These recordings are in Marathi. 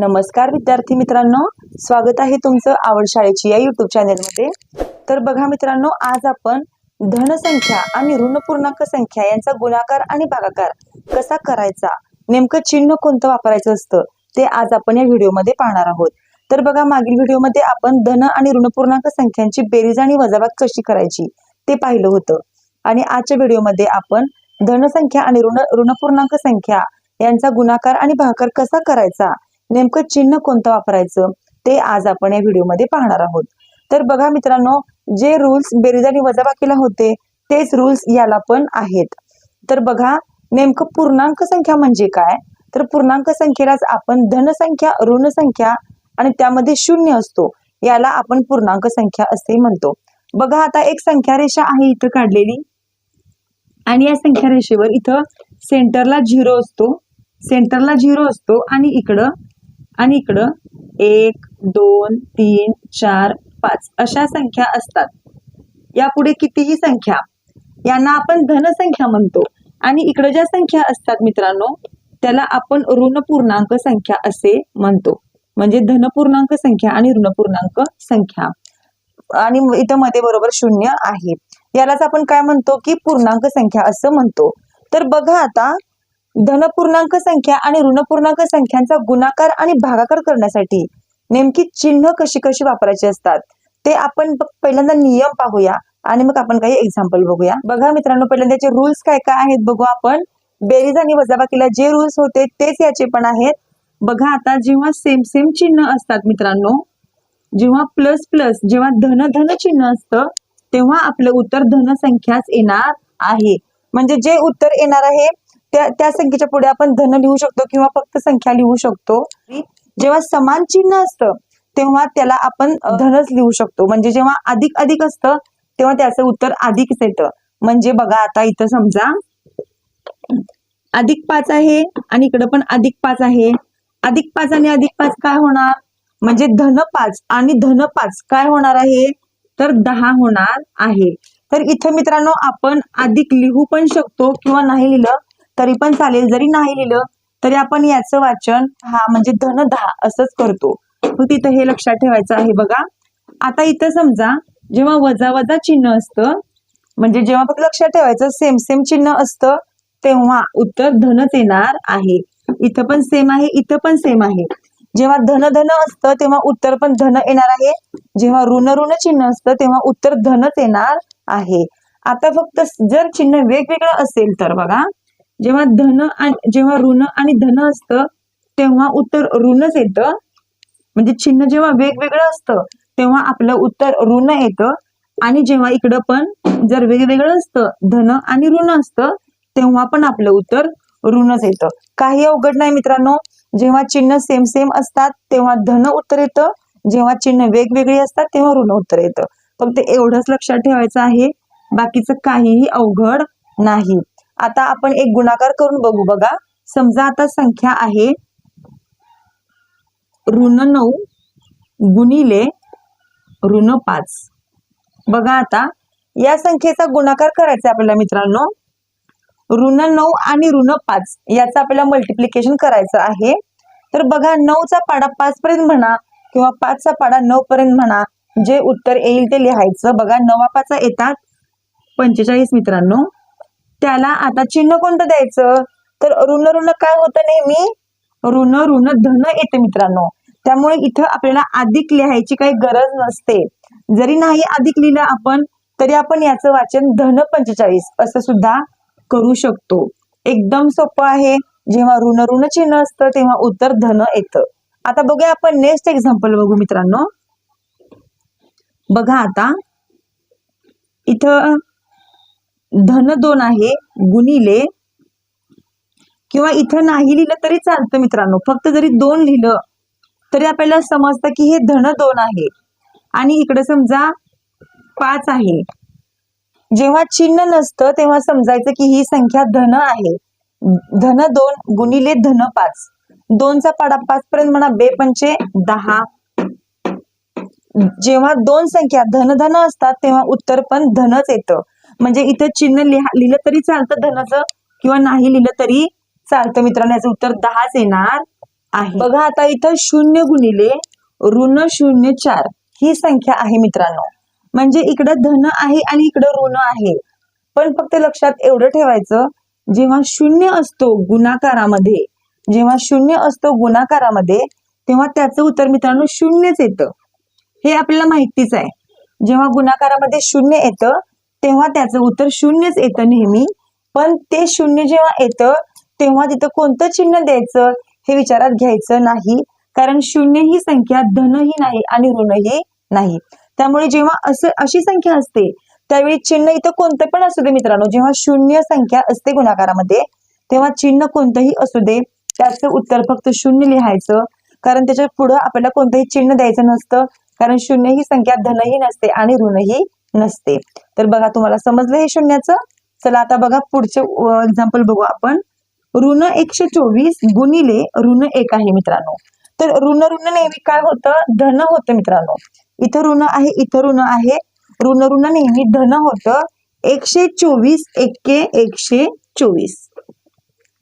नमस्कार विद्यार्थी मित्रांनो. स्वागत आहे तुमचं आवड शाळेची या युट्यूब चॅनेलमध्ये तर बघा मित्रांनो आज आपण धनसंख्या आणि ऋण पूर्णांक संख्या यांचा गुणाकार आणि भागाकार कसा करायचा नेमकं चिन्ह कोणतं वापरायचं असतं ते आज आपण या व्हिडिओमध्ये पाहणार आहोत. तर बघा मागील व्हिडिओमध्ये आपण धन आणि ऋण पूर्णांक संख्यांची बेरीज आणि वजाबाग कशी करायची ते पाहिलं होतं. आणि आजच्या व्हिडिओमध्ये आपण धनसंख्या आणि ऋण ऋणपूर्णांक संख्या यांचा गुणाकार आणि भागाकार कसा करायचा नेमकं चिन्ह कोणतं वापरायचं ते आज आपण या व्हिडिओमध्ये पाहणार आहोत. तर बघा मित्रांनो जे रूल्स बेरीज आणि वजाबाकीला होते तेच रूल्स याला पण आहेत. तर बघा नेमकं पूर्णांक संख्या म्हणजे काय? तर पूर्णांक संख्येलाच आपण धनसंख्या ऋण संख्या आणि त्यामध्ये शून्य असतो. याला आपण पूर्णांक संख्या असे म्हणतो. बघा आता एक संख्या रेषा आहे इथं काढलेली. आणि या संख्या रेषेवर इथं सेंटरला झिरो असतो. सेंटरला झिरो असतो आणि इकडं आणि इकडं एक दोन तीन चार पाच अशा संख्या असतात. यापुढे कितीही संख्या यांना आपण धनसंख्या म्हणतो. आणि इकडे ज्या संख्या असतात मित्रांनो त्याला आपण ऋणपूर्णांक संख्या असे म्हणतो. म्हणजे धनपूर्णांक संख्या आणि ऋणपूर्णांक संख्या. आणि इथं मध्ये बरोबर शून्य आहे. यालाच आपण काय म्हणतो की पूर्णांक संख्या असं म्हणतो. तर बघा आता धनपूर्णांक संख्या आणि ऋणपूर्णांक संख्यांचा गुणाकार आणि भागाकार करण्यासाठी नेमकी चिन्ह कशी कशी वापरायची असतात ते आपण पहिल्यांदा नियम पाहूया आणि मग आपण काही एक्झाम्पल बघूया. बघा मित्रांनो पहिल्यांदा याचे रूल्स काय काय आहेत बघू आपण. बेरीज आणि वजाबाकीला जे रूल्स होते तेच याचे पण आहेत. बघा आता जेव्हा सेम सेम चिन्ह असतात मित्रांनो जेव्हा प्लस प्लस जेव्हा धन धन चिन्ह असतं तेव्हा आपलं उत्तर धन संख्याच येणार आहे. म्हणजे जे उत्तर येणार आहे त्या त्या संख्येच्या पुढे आपण धन लिहू शकतो किंवा फक्त संख्या लिहू शकतो. जेव्हा समान चिन्ह असतं तेव्हा त्याला आपण धनच लिहू शकतो. म्हणजे जेव्हा अधिक अधिक असतं तेव्हा त्याचं उत्तर अधिकच येतं. म्हणजे बघा आता इथं समजा अधिक पाच आहे आणि इकडं पण अधिक पाच आहे. अधिक पाच आणि अधिक पाच काय होणार? म्हणजे धन पाच आणि धन पाच काय होणार आहे? तर दहा होणार आहे. तर इथं मित्रांनो आपण अधिक लिहू पण शकतो किंवा नाही लिहिलं तरी पण चालेल. जरी नाही लिहिलं तरी आपण याचं वाचन हा म्हणजे धन दहा असंच करतो. मग तिथं हे लक्षात ठेवायचं आहे बघा. आता इथं समजा जेव्हा वजा वजा चिन्ह असतं म्हणजे जेव्हा फक्त लक्षात ठेवायचं सेम सेम चिन्ह असतं तेव्हा उत्तर धनच येणार आहे. इथं पण सेम आहे इथं पण सेम आहे. जेव्हा धन धन असतं तेव्हा उत्तर पण धन येणार आहे. जेव्हा ऋण ऋण चिन्ह असतं तेव्हा उत्तर धनच येणार आहे. आता फक्त जर चिन्ह वेगवेगळं असेल तर बघा. जेव्हा धन आणि जेव्हा ऋण आणि धन असतं तेव्हा उत्तर ऋणच येतं. म्हणजे चिन्ह जेव्हा वेगवेगळं असतं तेव्हा आपलं उत्तर ऋण येतं. आणि जेव्हा इकडं पण जर वेगवेगळं असतं धन आणि ऋण असतं तेव्हा पण आपलं उत्तर ऋणच येतं. काही अवघड नाही मित्रांनो. जेव्हा चिन्ह सेम सेम असतात तेव्हा धन उत्तर येतं. जेव्हा चिन्ह वेगवेगळी असतात तेव्हा ऋण उत्तर येतं. फक्त एवढंच लक्षात ठेवायचं आहे. बाकीचं काहीही अवघड नाही. आता आपण एक गुणाकार करून बघू बघा. समजा आता संख्या आहे ऋण नऊ गुणिले ऋण पाच. बघा आता या संख्येचा गुणाकार करायचा आहे आपल्याला मित्रांनो. ऋण नऊ आणि ऋण पाच याचं आपल्याला मल्टिप्लिकेशन करायचं आहे. तर बघा नऊचा पाडा पाच पर्यंत म्हणा किंवा पाचचा पाडा नऊ पर्यंत म्हणा जे उत्तर येईल ते लिहायचं. बघा नवा पाचा येतात. पंचेचाळीस मित्रांनो. त्याला आता चिन्ह कोणतं द्यायचं? तर ऋण ऋण काय होतं नेहमी? ऋण ऋण धन येते मित्रांनो. त्यामुळे इथं आपल्याला अधिक लिहायची काही गरज नसते. जरी नाही अधिक लिहिलं आपण तरी आपण याचं वाचन धन पंचेचाळीस असं सुद्धा करू शकतो. एकदम सोपं आहे. जेव्हा ऋण ऋण चिन्ह असतं तेव्हा उत्तर धन येतं. आता बघूया आपण नेक्स्ट एक्झाम्पल बघू मित्रांनो. बघा आता. इथं धन दोन आहे गुणिले. किंवा इथं नाही लिहिलं तरी चालतं मित्रांनो. फक्त जरी दोन लिहिलं तरी आपल्याला समजतं की हे धन दोन आहे. आणि इकडे समजा पाच आहे. जेव्हा चिन्ह नसतं तेव्हा समजायचं की ही संख्या धन आहे. धन दोन गुणिले धन पाच. दोनचा पाडा पाच पर्यंत म्हणा बे पंचे दहा. जेव्हा दोन संख्या धन धन असतात तेव्हा उत्तर पण धनच येतं. म्हणजे इथं चिन्ह लिहा लिहिलं तरी चालतं धनाचं किंवा नाही लिहिलं तरी चालतं मित्रांनो. याचं उत्तर दहाच येणार आहे. बघा आता इथं शून्य गुणिले ऋण शून्य चार ही संख्या आहे मित्रांनो. म्हणजे इकडं धन आहे आणि इकडं ऋण आहे. पण फक्त लक्षात एवढं ठेवायचं जेव्हा शून्य असतो गुणाकारामध्ये जेव्हा शून्य असतो गुणाकारामध्ये तेव्हा त्याचं उत्तर मित्रांनो शून्यच येतं. हे आपल्याला माहितीच आहे. जेव्हा गुणाकारामध्ये शून्य येतं तेव्हा त्याचं उत्तर शून्यच येतं नेहमी. पण ते शून्य जेव्हा येतं तेव्हा तिथं कोणतं चिन्ह द्यायचं हे विचारात घ्यायचं नाही. कारण शून्य ही संख्या धनही नाही आणि ऋणही नाही. त्यामुळे जेव्हा असं अशी संख्या असते त्यावेळी चिन्ह इथं कोणतं पण असू दे मित्रांनो. जेव्हा शून्य संख्या असते गुणाकारामध्ये तेव्हा चिन्ह कोणतंही असू दे त्याचं उत्तर फक्त शून्य लिहायचं. कारण त्याच्या पुढं आपल्याला कोणतंही चिन्ह द्यायचं नसतं. कारण शून्य ही संख्या धनही नसते आणि ऋणही नसते. तर बघा तुम्हाला समजलं हे शून्याचं? चला आता बघा पुढचं एक्झाम्पल बघू आपण. ऋण एकशे चोवीस गुणिले ऋण एक आहे मित्रांनो. तर ऋण ऋण नेहमी काय होतं? धन होतं मित्रांनो. इथं ऋण आहे इथं ऋण आहे. ऋण ऋण नेहमी धन होतं. एकशे चोवीस एक्के एकशे चोवीस.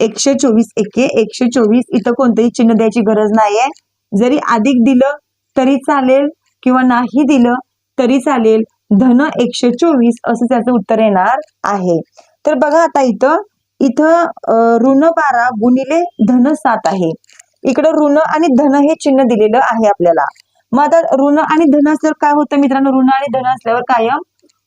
एकशे चोवीस एके एकशे चोवीस. इथं कोणतंही चिन्ह द्यायची गरज नाहीये. जरी अधिक दिलं तरी चालेल. किंवा नाही दिलं तरी चालेल. धन एकशे चोवीस असं त्याचं उत्तर येणार आहे. तर बघा आता इथं इथं ऋण बारा गुणिले धन सात आहे. इकडं ऋण आणि धन हे चिन्ह दिलेलं आहे आपल्याला. मग आता ऋण आणि धन असल्यावर काय होतं मित्रांनो? ऋण आणि धन असल्यावर कायम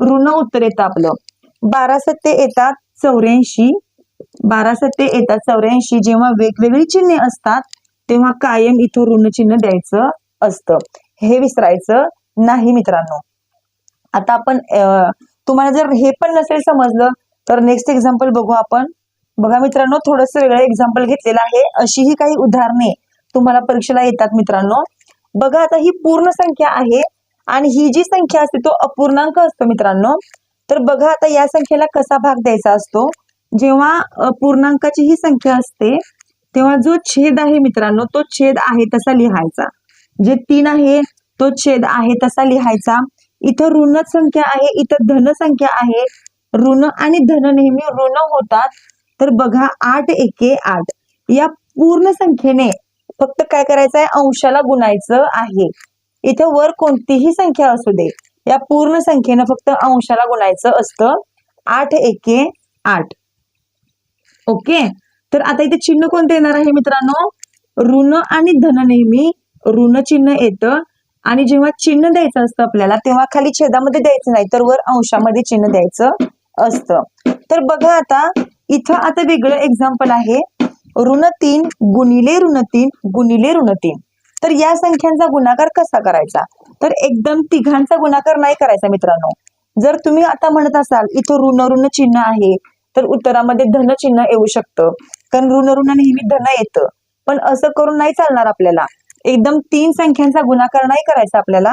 ऋण उत्तर येतं आपलं. बारा सत्ते येतात चौऱ्याऐंशी. बारा सत्ते येतात चौऱ्याऐंशी. जेव्हा वेगवेगळी चिन्हे असतात तेव्हा कायम इथं ऋण चिन्ह द्यायचं असतं. हे विसरायचं नाही मित्रांनो. आता आपण तुम्हाला जर हे पण नसेल समजलं तर नेक्स्ट एक्झाम्पल बघू आपण. बघा मित्रांनो थोडस वेगळं एक्झाम्पल घेतलेलं आहे. अशी ही काही उदाहरणे तुम्हाला परीक्षेला येतात मित्रांनो. बघा आता ही पूर्ण संख्या आहे आणि ही जी संख्या असते तो अपूर्णांक असतो मित्रांनो. तर बघा आता या संख्येला कसा भाग द्यायचा असतो. जेव्हा पूर्णांकाची ही संख्या असते तेव्हा जो छेद आहे मित्रांनो तो छेद आहे तसा लिहायचा. जे तीन आहे तो छेद आहे तसा लिहायचा. इथं ऋण संख्या आहे इथं धन संख्या आहे. ऋण आणि धन नेहमी ऋण होतात. तर बघा आठ एके आठ. या पूर्ण संख्येने फक्त काय करायचं आहे अंशाला गुणायचं आहे. इथं वर कोणतीही संख्या असू दे. या पूर्ण संख्येनं फक्त अंशाला गुणायचं असतं. आठ एके आठ. ओके? तर आता इथे चिन्ह कोणतं येणार आहे मित्रांनो? ऋण आणि धन नेहमी ऋण चिन्ह येतं. आणि जेव्हा चिन्ह द्यायचं असतं आपल्याला तेव्हा खाली छेदामध्ये द्यायचं नाही तर वर अंशामध्ये चिन्ह द्यायचं असतं. तर बघा आता इथं आता वेगळं एक्झाम्पल आहे. ऋण तीन गुणिले ऋण तीन गुणिले ऋण तीन. तर या संख्यांचा गुणाकार कसा करायचा? तर एकदम तिघांचा गुणाकार नाही करायचा मित्रांनो. जर तुम्ही आता म्हणत असाल इथं ऋण ऋण चिन्ह आहे तर उत्तरामध्ये धन चिन्ह येऊ शकतं. कारण ऋण ऋण नेहमी धन येतं. पण असं करून नाही चालणार आपल्याला. एकदम तीन संख्यांचा गुणाकार नाही करायचा आपल्याला.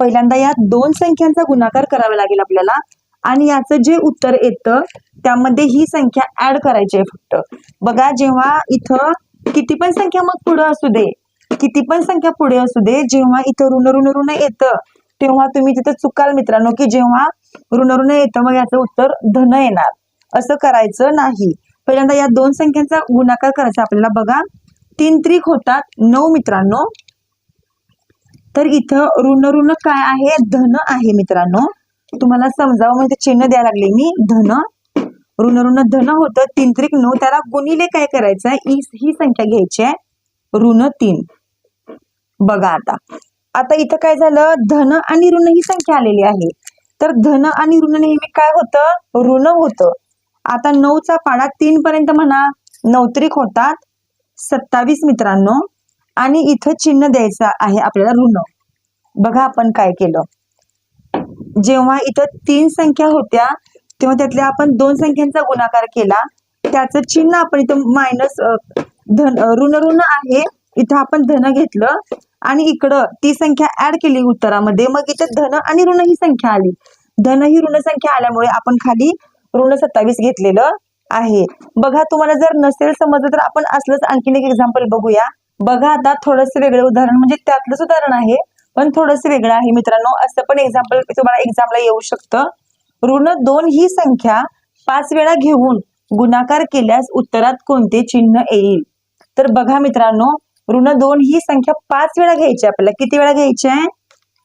पहिल्यांदा या दोन संख्यांचा गुणाकार करावा लागेल आपल्याला. आणि याचं जे उत्तर येतं त्यामध्ये ही संख्या ऍड करायची आहे फक्त. बघा जेव्हा इथं किती पण संख्या मग पुढे असू दे. किती पण संख्या पुढे असू दे जेव्हा इथं ऋण ऋण ऋण येतं तेव्हा तुम्ही तिथं चुकाल मित्रांनो की जेव्हा ऋण ऋण येतं मग याचं उत्तर धन येणार. असं करायचं नाही. पहिल्यांदा या दोन संख्यांचा गुणाकार करायचा आपल्याला बघा. तीन त्रिक होतात नऊ मित्रांनो. तर इथं ऋण ऋण काय आहे? धन आहे मित्रांनो. तुम्हाला समजावं म्हणजे चिन्ह द्यायला लागले मी. धन. ऋण ऋण धन होतं तीन त्रिक नऊ. त्याला गुणिले काय करायचं आहे ही संख्या घ्यायची आहे. ऋण तीन. बघा आता. आता इथं काय झालं? धन आणि ऋण ही संख्या आलेली आहे. तर धन आणि ऋण नेहमी काय होतं? ऋण होतं. आता नऊचा पाडा तीन पर्यंत म्हणा नवत्रिक होतात. सत्तावीस मित्रांनो आणि इथं चिन्ह द्यायचं आहे आपल्याला ऋण. बघा आपण काय केलं. जेव्हा इथं तीन संख्या होत्या तेव्हा त्यातल्या आपण दोन संख्यांचा गुणाकार केला. त्याचं चिन्ह आपण इथं मायनस धन ऋण ऋण आहे. इथं आपण धन घेतलं आणि इकडं ती संख्या ऍड केली उत्तरामध्ये. मग इथं धन आणि ऋण ही संख्या आली. धन ही ऋण संख्या आल्यामुळे आपण खाली ऋण सत्तावीस घेतलेलं. आहे. बघा तुम्हाला जर नसेल समजलं तर आपण असलंच आणखीन एक एक्झाम्पल बघूया. बघा आता थोडंसं वेगळं उदाहरण म्हणजे त्यातलंच उदाहरण आहे पण थोडंसं वेगळं आहे मित्रांनो. असं पण एक्झाम्पल तुम्हाला एक्झामला येऊ शकतं. ऋण दोन ही संख्या पाच वेळा घेऊन गुणाकार केल्यास उत्तरात कोणते चिन्ह येईल? तर बघा मित्रांनो ऋण दोन ही संख्या पाच वेळा घ्यायची आहे आपल्याला. किती वेळा घ्यायची आहे?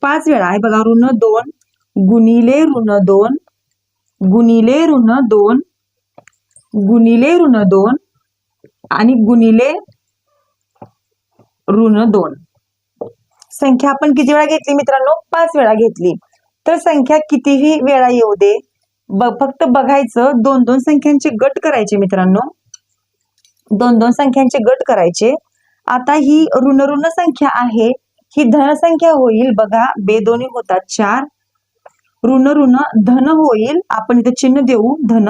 पाच वेळा आहे बघा ऋण दोन गुणिले ऋण दोन गुणिले ऋण दोन गुणिले ऋण दोन आणि गुणिले ऋण दोन. संख्या आपण किती वेळा घेतली मित्रांनो? पाच वेळा घेतली. तर संख्या कितीही वेळा येऊ दे. फक्त बघायचं दोन दोन संख्यांचे गट करायचे मित्रांनो. दोन दोन संख्यांचे गट करायचे. आता ही ऋण ऋण संख्या आहे. ही धनसंख्या होईल बघा बेदोनी होतात चार. ऋण ऋण धन होईल. आपण इथे चिन्ह देऊ. धन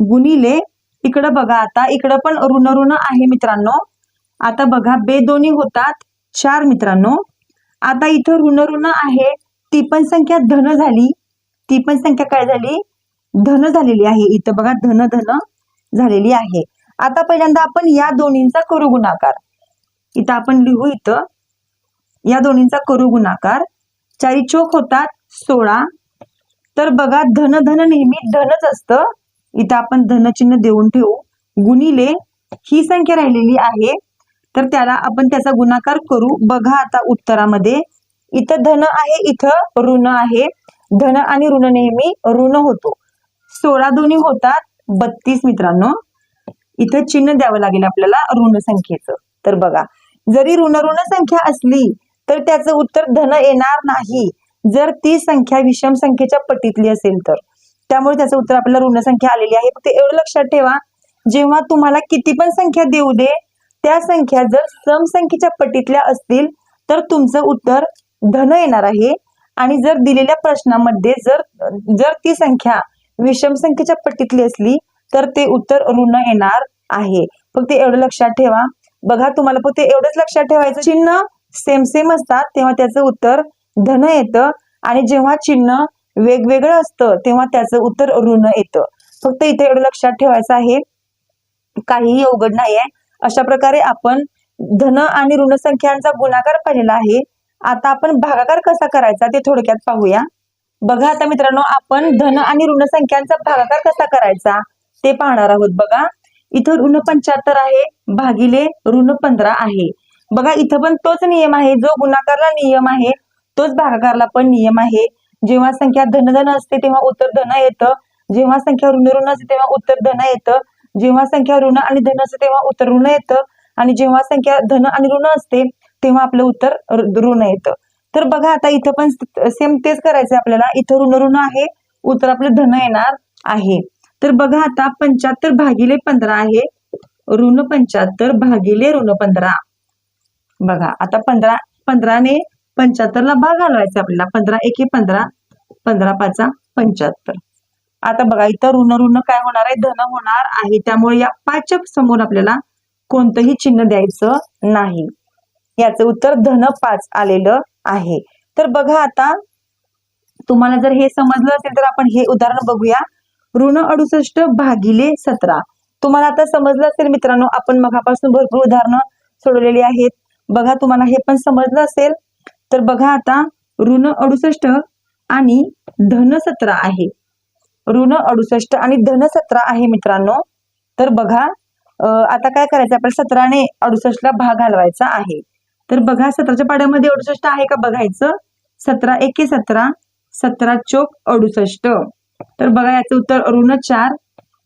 गुणिले इकडं बघा आता. इकडं पण ऋण ऋण आहे मित्रांनो. आता बघा बे दोन्ही होतात. चार मित्रांनो. आता इथं ऋण ऋण आहे. ती पण संख्या धन झाली. ती पण संख्या काय झाली? धन झालेली आहे. इथं बघा धन धन झालेली आहे. आता पहिल्यांदा आपण या दोन्हींचा करू गुणाकार इथं आपण लिहू इथं. या दोन्हींचा करू गुणाकार चारी चोक होतात सोळा. तर बघा धन धन नेहमी धनच असतं. इथं आपण धनचिन्ह देऊन ठेवू. गुणिले ही संख्या राहिलेली आहे. तर त्याला आपण त्याचा गुणाकार करू. बघा आता उत्तरामध्ये. इथं धन आहे इथं ऋण आहे. धन आणि ऋण नेहमी ऋण होतो. सोळा दोन्ही होतात. बत्तीस मित्रांनो. इथं चिन्ह द्यावं लागेल आपल्याला ऋण संख्येचं. तर बघा जरी ऋण ऋण संख्या असली तर त्याचं उत्तर धन येणार नाही. जर ती संख्या विषम संख्येच्या पटीतली असेल तर. त्यामुळे त्याचं उत्तर आपल्याला ऋणसंख्या आलेली आहे. फक्त एवढं लक्षात ठेवा जेव्हा तुम्हाला किती पण संख्या देऊ दे त्या संख्या जर समसंख्येच्या पटीतल्या असतील तर तुमचं उत्तर धन येणार आहे. आणि जर दिलेल्या प्रश्नामध्ये जर जर ती संख्या विषम संख्येच्या पट्टीतली असली तर ते उत्तर ऋण येणार आहे. फक्त एवढं लक्षात ठेवा. बघा तुम्हाला फक्त एवढंच लक्षात ठेवायचं. चिन्ह सेम सेम असतात तेव्हा त्याचं उत्तर धन येतं. आणि जेव्हा चिन्ह वेगवेगळं असतं तेव्हा त्याचं उत्तर ऋण येतं. फक्त इथे एवढं लक्षात ठेवायचं आहे काहीही अवघड नाही आहे अशा प्रकारे आपण धन आणि ऋण संख्यांचा गुणाकार पाहिलेला आहे. आता आपण भागाकार कसा करायचा ते थोडक्यात पाहूया. बघा आता मित्रांनो आपण धन आणि ऋण संख्यांचा भागाकार कसा करायचा ते पाहणार आहोत बघा. इथं ऋण पंच्याहत्तर आहे भागिले ऋण पंधरा आहे. बघा इथं पण तोच नियम आहे जो गुणाकारला नियम आहे तोच भागाकारला पण नियम आहे. जेव्हा संख्या धन धन असते तेव्हा उत्तर धन येतं. जेव्हा संख्या ऋण ऋण असते तेव्हा उत्तर धन येतं. जेव्हा संख्या ऋण आणि धन असते तेव्हा उत्तर ऋण येतं. आणि जेव्हा संख्या धन आणि ऋण असते तेव्हा आपलं उत्तर ऋण येतं. तर बघा आता इथं पण सेम तेच करायचं आपल्याला. इथं ऋण ऋण आहे उत्तर आपलं धन येणार आहे. तर बघा आता पंच्याहत्तर भागिले पंधरा आहे. ऋण पंच्याहत्तर भागिले ऋण पंधरा. बघा आता पंधरा पंधराने पंच्याहत्तरला भाग घालवायचा आपल्याला. पंधरा एके पंधरा पंधरा पाचा पंच्याहत्तर. आता बघा इथं ऋण ऋण काय होणार आहे? धन होणार आहे. त्यामुळे या पाचच्या समोर आपल्याला कोणतंही चिन्ह द्यायचं नाही. याचं उत्तर धन पाच आलेलं आहे. तर बघा आता तुम्हाला जर हे समजलं असेल तर आपण हे उदाहरण बघूया. ऋण अडुसष्ट भागिले सतरा. तुम्हाला आता समजलं असेल मित्रांनो आपण मगापासून भरपूर उदाहरणं सोडवलेली आहेत. बघा तुम्हाला हे पण समजलं असेल. तर बघा आता ऋण अडुसष्ट आणि धन सतरा आहे. ऋण अडुसष्ट आणि धन सतरा आहे मित्रांनो. तर बघा आता काय करायचं? आपल्याला सतराने अडुसष्टला भाग घालवायचा आहे. तर बघा सतराच्या पाड्यामध्ये अडुसष्ट आहे का बघायचं? सतरा एके सतरा सतरा चोक अडुसष्ट. तर बघा याचं उत्तर ऋण चार.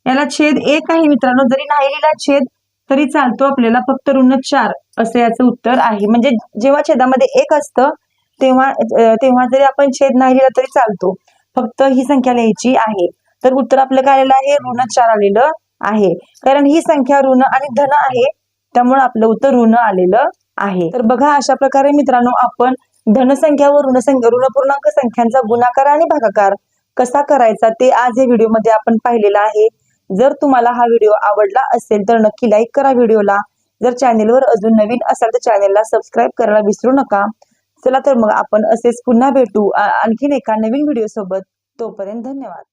याला छेद एक आहे मित्रांनो. जरी नाही लिहिला छेद तरी चालतो आपल्याला फक्त ऋण चार असं याचं उत्तर आहे. म्हणजे जेव्हा छेदामध्ये एक असतं तेव्हा तेव्हा जरी आपण छेद नाही लिहिला तरी चालतो. फक्त ही संख्या लिहायची आहे. तर उत्तर आपलं काय आलेलं आहे? ऋण चार आलेलं आहे. कारण ही संख्या ऋण आणि धन आहे त्यामुळे आपलं उत्तर ऋण आलेलं आहे. तर बघा अशा प्रकारे मित्रांनो आपण धनसंख्या व ऋणसंख्या ऋणपूर्णांक संख्यांचा गुणाकार आणि भागाकार कसा करायचा ते आज या व्हिडिओमध्ये आपण पाहिलेलं आहे. जर तुम्हाला हा व्हिडिओ आवडला असेल तर नक्की लाईक करा व्हिडिओला जर चॅनेलवर अजून नवीन असाल तर चॅनेलला सबस्क्राईब करायला विसरू नका. चला तर मग आपण असेच पुन्हा भेटू आणखीन एका नवीन व्हिडिओ सोबत. तोपर्यंत धन्यवाद.